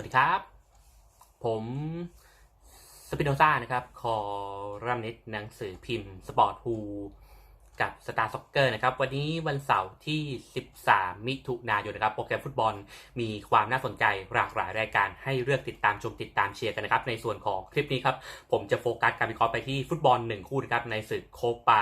วัสดีครับ ผมสปินโนซ่านะครับ คอรัมนิตหนังสือพิมพ์สปอร์ตฮูกับสตาร์ซ็อกเกอร์นะครับ วันนี้วันเสาร์ที่ 13 มิถุนายนนะครับ โปรแกรมฟุตบอลมีความน่าสนใจหลากหลายรายการให้เลือกติดตามชมติดตามเชียร์กันนะครับ ในส่วนของคลิปนี้ครับ ผมจะโฟกัสการวิเคราะห์ไปที่ฟุตบอล 1 คู่นะครับ ในศึกโคปา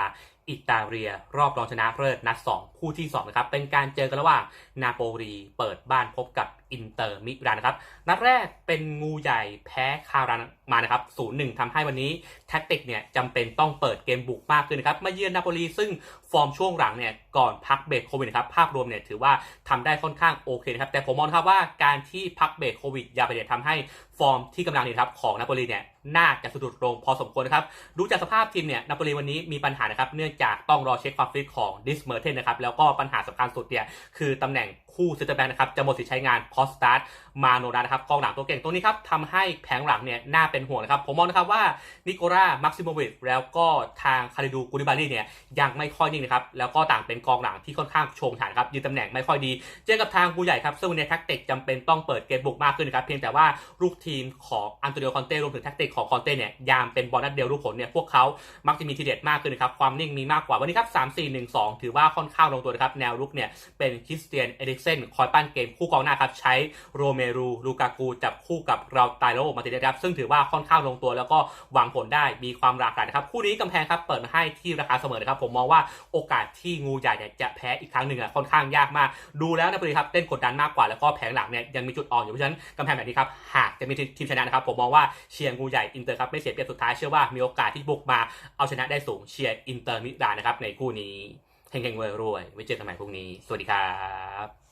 อิตาเลีย รอบรองชนะเลิศนัด 2 คู่ที่ 2 นะครับ เป็นการเจอกันระหว่างนาโปลีเปิดบ้านพบกับ อินเตอร์มิลานครับ นัดแรกเป็นงูใหญ่แพ้คารามานะครับ 0-1ทำให้วันนี้แท็กติกเนี่ยจำเป็นต้องเปิดเกมบุกมากขึ้นนะครับ มาเยือนนาโปลีซึ่งฟอร์มช่วงหลังเนี่ยก่อนพักเบรกโควิดนะครับ ภาพรวมเนี่ยถือว่าทำได้ค่อนข้างโอเคนะครับ แต่ผมมองนะครับว่าการที่พักเบรกโควิดยาไปเนี่ยทำให้ฟอร์มที่กำลังดีนะครับของนาโปลีเนี่ยน่าจะสะดุดลงพอสมควรนะครับ ดูจากสภาพทีมเนี่ยนาโปลีวันนี้มีปัญหานะครับ เนื่องจากต้องรอเช็คความฟิตของดิสเมอร์เทนนะครับ แล้วก็ปัญหาสำคัญสุดเนี่ยคือตำแหน่ง คู่เซนเตอร์แบ็กนะครับจะหมดสิทธิ์ใช้งานคอสตาร์มาโนดานะครับกองหลังตัวเก่งตรงนี้ครับทำให้แผงหลังเนี่ยน่าเป็นห่วงนะครับผมมองนะครับว่านิโคล่ามักซิโมวิชแล้วก็ทางคาริดูกูริบาลีเนี่ยยังไม่ค่อยนิ่งนะครับแล้วก็ต่างเป็นกองหลังที่ค่อนข้างโชงฉานครับยืนตำแหน่งไม่ค่อยดี เจอกับทางกูใหญ่ครับซึ่งวันแท็กติกจำเป็นต้องเปิดเกมบุกมากขึ้นนะครับเพียงแต่ว่าลูกทีมของอันโตนิโอคอนเต้รวมถึงแท็กติกของคอนเต้เนี่ยยามเป็นบอลนัดเดียวรู้ผลเนี่ยพวกเขามักจะมีทีเด็ดมากขึ้นนะครับความนิ่งมีมากกว่าวันนี้ครับ3 4 1 2 ถือว่าค่อนข้างลงตัวนะครับแนวรุกเนี่ยเป็นคริสเตียนเอริกเซนคอยปั้นเกมคู่กองหน้าครับ ใช้โรเมรูลูกากูจับคู่กับเราไตโรมาติเนสครับ ซึ่งถือว่าค่อนข้างลงตัวแล้วก็หวังผลได้มีความหลากหลายนะครับ คู่นี้กำแพงครับเปิดมาให้ที่ราคาเสมอนะครับ ผมมองว่าโอกาสที่งูใหญ่เนี่ยจะแพ้อีกครั้งหนึ่งอะค่อนข้างยากมาก ดูแล้วนะปรีครับเต้นกดดันมากกว่าแล้วก็แผงหลังเนี่ยยังมีจุดอ่อนอยู่เพราะฉะนั้นกำแพงแบบนี้ครับหากจะมีทีมชนะนะครับผมมองว่าเชียร์งูใหญ่อินเตอร์ครับไม่เสียเปรียบสุดท้ายเชื่อว่ามีโอกาสที่บุกมาเอาชนะได้สูงเชียร์อินเตอร์มิลานนะครับในคู่นี้เฮงๆรวยๆไว้เจอกันใหม่พรุ่งนี้ สวัสดีครับ